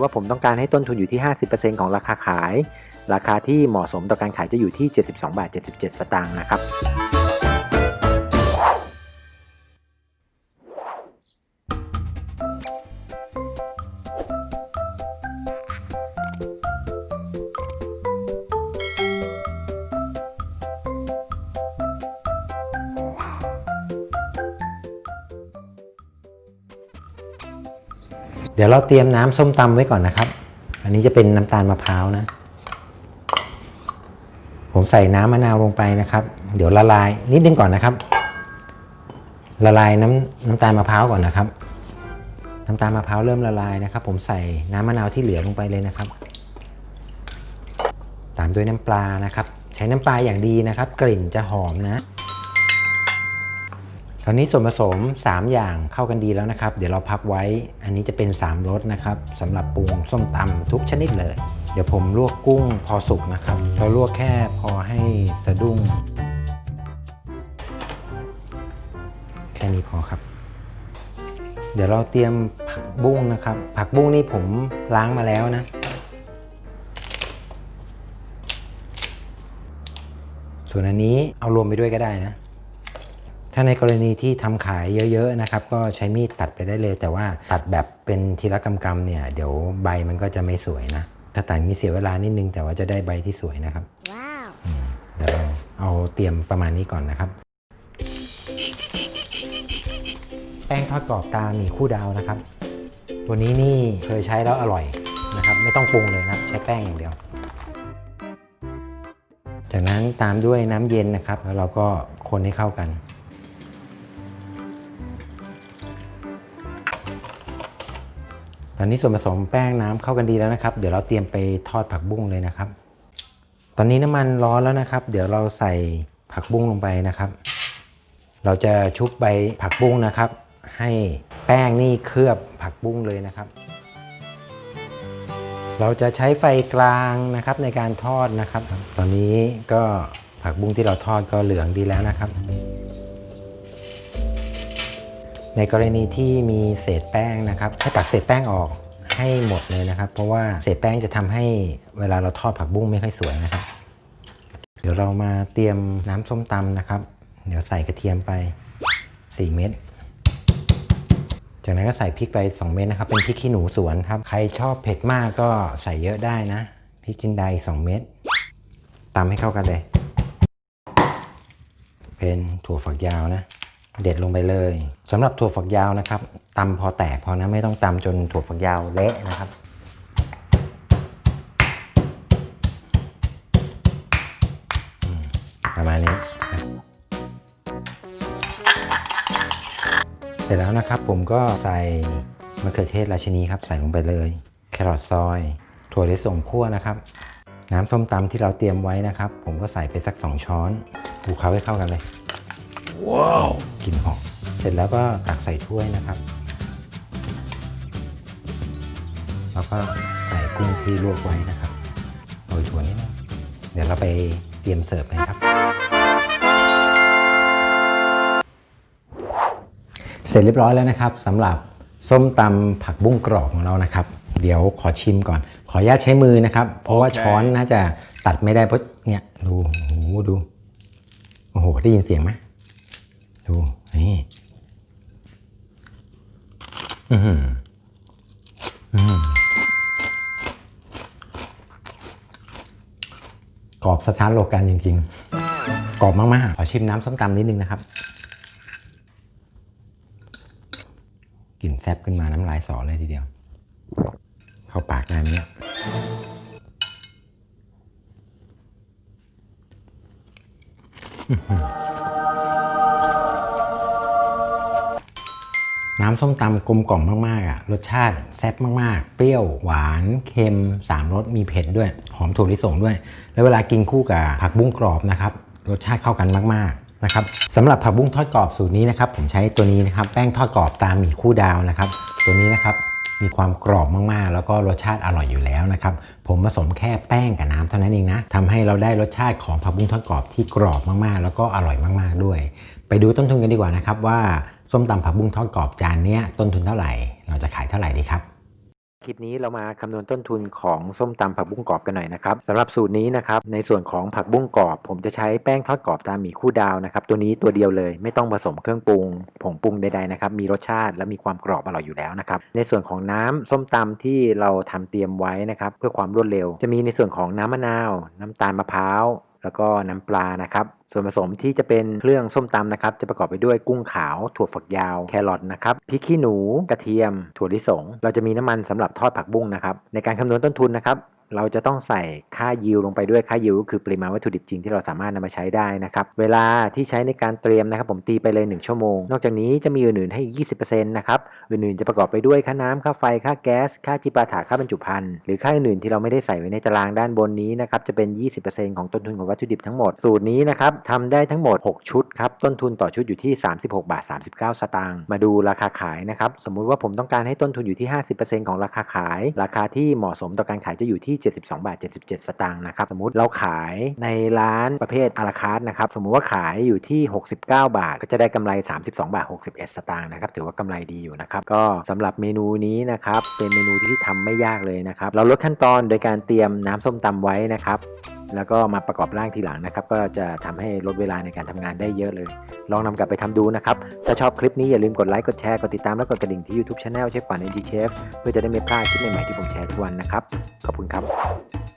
ว่าผมต้องการให้ต้นทุนอยู่ที่ 50%ของราคาขาย ราคาที่เหมาะสมต่อการขายจะอยู่ที่ 72 บาท 77 สตางค์นะครับ เดี๋ยวเราเตรียมน้ำส้มตำไว้ก่อนนะครับ อันนี้จะเป็นน้ำตาลมะพร้าวนะ ผมใส่น้ำมะนาวลงไปนะครับ เดี๋ยวละลายนิดนึงก่อนนะครับ ละลายน้ำน้ำตาลมะพร้าวก่อนนะครับ น้ำตาลมะพร้าวเริ่มละลายนะครับ ผมใส่น้ำมะนาวที่เหลือลงไปเลยนะครับ ตามด้วยน้ำปลานะครับ ใช้น้ำปลาอย่างดีนะครับ กลิ่นจะหอมนะ ตอนนี้ส่วนผสม 3 อย่างเข้ากันดีแล้วนะครับ เดี๋ยวเราพักไว้ อันนี้จะเป็น3รสนะครับสำหรับปรุงส้มตำทุกชนิดเลย เดี๋ยวผมลวกกุ้งพอสุกนะครับ เราลวกแค่พอให้สะดุ้ง แค่นี้พอครับ เดี๋ยวเราเตรียมผักบุ้งนะครับ ผักบุ้งนี่ผมล้างมาแล้วนะส่วนอันนี้เอารวมไปด้วยก็ได้นะาในกรณีที่ทำขายเยอะๆนะครับก็ใช้มีดตัดไปได้เลย แต่ว่าตัดแบบเป็นทีละกำกำๆเนี่ยเดี๋ยวใบมันก็จะไม่สวยนะถ้าตัดมีเสียเวลานิดนึงแต่ว่าจะได้ใบที่สวยนะครับ Wow. เดี๋ยวเราเอาเตรียมประมาณนี้ก่อนนะครับ แป้งทอดกรอบตาหมีคู่ดาวนะครับ ตัวนี้นี่เคยใช้แล้วอร่อยนะครับ ไม่ต้องปรุงเลยนะใช้แป้งอย่างเดียว จากนั้นตามด้วยน้ำเย็นนะครับ แล้วเราก็คนให้เข้ากัน ตอนนี้ส่วนผสมแป้งน้ำเข้ากันดีแล้วนะครับ เดี๋ยวเราเตรียมไปทอดผักบุ้งเลยนะครับ ตอนนี้น้ำมันร้อนแล้วนะครับ เดี๋ยวเราใส่ผักบุ้งลงไปนะครับ เราจะชุบใบผักบุ้งนะครับ ให้แป้งนี่เคลือบผักบุ้งเลยนะครับ เราจะใช้ไฟกลางนะครับในการทอดนะครับ ตอนนี้ก็ผักบุ้งที่เราทอดก็เหลืองดีแล้วนะครับ ในกรณีที่มีเศษแป้งนะครับให้ตักเศษแป้งออกให้หมดเลยนะครับ เพราะว่าเศษแป้งจะทำให้เวลาเราทอดผักบุ้งไม่ค่อยสวยนะครับ เดี๋ยวเรามาเตรียมน้ำส้มตำนะครับ เดี๋ยวใส่กระเทียมไป 4 เม็ดจากนั้นก็ใส่พริกไป 2 เม็ดนะครับ เป็นพริกขี้หนูสวนครับ ใครชอบเผ็ดมากก็ใส่เยอะได้นะพริกจินดาอีก2เม็ดตำให้เข้ากันเลย เป็นถั่วฝักยาวนะ เด็ดลงไปเลยสำหรับถั่วฝักยาวนะครับตำพอแตกพอนะไม่ต้องตำจนถั่วฝักยาวเละนะครับประมาณนี้เสร็จแล้วนะครับผมก็ใส่มะเขือเทศราชินีครับใส่ลงไปเลย แครอทซอย ถั่วลิสงคั่วนะครับ น้ำส้มตำที่เราเตรียมไว้นะครับ ผมก็ใส่ไปสัก 2 ช้อนคลุกเคล้าให้เข้ากันเลย ว้าวกลิ่นหอมเสร็จแล้วก็ตักใส่ถ้วยนะครับ แล้วก็ใส่กุ้งที่ลวกไว้นะครับโรยถั่วนิดนึงเดี๋ยวเราไปเตรียมเสิร์ฟเลยครับ เสร็จเรียบร้อยแล้วนะครับสำหรับส้มตำผักบุ้งกรอบของเรานะครับ เดี๋ยวขอชิมก่อน ขออนุญาตใช้มือนะครับ เพราะว่าโอเคช้อนน่าจะตัดไม่ได้เพราะเนี่ยดูโอ้โหดู โอ้โห ได้ยินเสียงไหม ดูนี่อือหืออือหือกรอบสถานโลกันจริง ๆ กรอบมากๆ ขอชิมน้ำส้มตำนิดนึงนะครับกลิ่นแซ่บขึ้นมาน้ำลายสอเลยทีเดียว เข้าปากได้ไหมเนี่ยอื น้ำส้มตำกลมกล่อมมากๆอะรสชาติแซ่บมากๆ เปรี้ยวหวานเค็มสามรสมีเผ็ดด้วย หอมถั่วลิสงด้วย แล้วเวลากินคู่กับผักบุ้งกรอบนะครับรสชาติเข้ากันมากๆนะครับสำหรับผักบุ้งทอดกรอบสูตรนี้นะครับผมใช้ตัวนี้นะครับแป้งทอดกรอบตามหมี่คู่ดาวนะครับ ตัวนี้นะครับมีความกรอบมากๆ แล้วก็รสชาติอร่อยอยู่แล้วนะครับ ผมผสมแค่แป้งกับน้ำเท่านั้นเองนะทำให้เราได้รสชาติของผักบุ้งทอดกรอบที่กรอบมากๆ แล้วก็อร่อยมากๆด้วย ไปดูต้นทุนกันดีกว่านะครับว่าส้มตำผักบุ้งทอดกรอบจานเนี้ยต้นทุนเท่าไหร่ เราจะขายเท่าไหร่ดีครับคลิปนี้เรามาคำนวณต้นทุนของส้มตำผักบุ้งกรอบกันหน่อยนะครับสำหรับสูตรนี้นะครับในส่วนของผักบุ้งกรอบ ผมจะใช้แป้งทอดกรอบตามหมี่คู่ดาวนะครับตัวนี้ตัวเดียวเลยไม่ต้องผสมเครื่องปรุงผงปรุงใดๆนะครับมีรสชาติและมีความกรอบอร่อยอยู่แล้วนะครับในส่วนของน้ำส้มตำที่เราทำเตรียมไว้นะครับเพื่อความรวดเร็ว จะมีในส่วนของน้ำมะนาว น้ำตาลมะพร้าว แล้วก็น้ำปลานะครับ ส่วนผสมที่จะเป็นเครื่องส้มตำนะครับ จะประกอบไปด้วยกุ้งขาว ถั่วฝักยาว แครอทนะครับ พริกขี้หนู กระเทียม ถั่วลิสง เราจะมีน้ำมันสำหรับทอดผักบุ้งนะครับ ในการคำนวณต้นทุนนะครับ เราจะต้องใส่ค่ายิวลงไปด้วยค่ายิวก็คือปริมาณวัตถุดิบจริงที่เราสามารถนำมาใช้ได้นะครับ เวลาที่ใช้ในการเตรียมนะครับ ผมตีไปเลย 1 ชั่วโมง นอกจากนี้จะมีอื่นๆให้อีก 20%นะครับ อื่นๆจะประกอบไปด้วยค่าน้ำค่าไฟ ค่าแก๊ส ค่าจิปาถะค่าบรรจุภัณฑ์ หรือค่าอื่นๆที่เราไม่ได้ใส่ไว้ในตารางด้านบนนี้นะครับ จะเป็น 20%ของต้นทุนของวัตถุดิบทั้งหมด สูตรนี้นะครับทำได้ทั้งหมด 6 ชุดครับ ต้นทุนต่อชุดอยู่ที่ 36บาท39 สตางค์ มาดูราคาขายนะครับ สมมุติว่าผมต้องการให้ต้นทุนอยู่ที่ 50%ของราคาขาย ราคาที่เหมาะสมต่อการขายจะอยู่ที่72 บาท 77 สตางค์นะครับ สมมุติเราขายในร้านประเภทอาราคาสนะครับ สมมุติว่าขายอยู่ที่ 69 บาท ก็จะได้กำไร 32 บาท 61 สตางค์นะครับ ถือว่ากำไรดีอยู่นะครับ ก็สำหรับเมนูนี้นะครับ เป็นเมนูที่ทำไม่ยากเลยนะครับ เราลดขั้นตอนโดยการเตรียมน้ำส้มตำไว้นะครับ แล้วก็มาประกอบร่างทีหลังนะครับ ก็จะทำให้ลดเวลาในการทำงานได้เยอะเลย ลองนำกลับไปทำดูนะครับ ถ้าชอบคลิปนี้อย่าลืมกดไลค์ กดแชร์ กดติดตาม และกดกระดิ่งที่ YouTube Channel เชฟกว่า NG Chef เพื่อจะได้ไม่พลาดคลิปใหม่ๆที่ผมแชร์ทุกวันนะครับ ขอบคุณครับ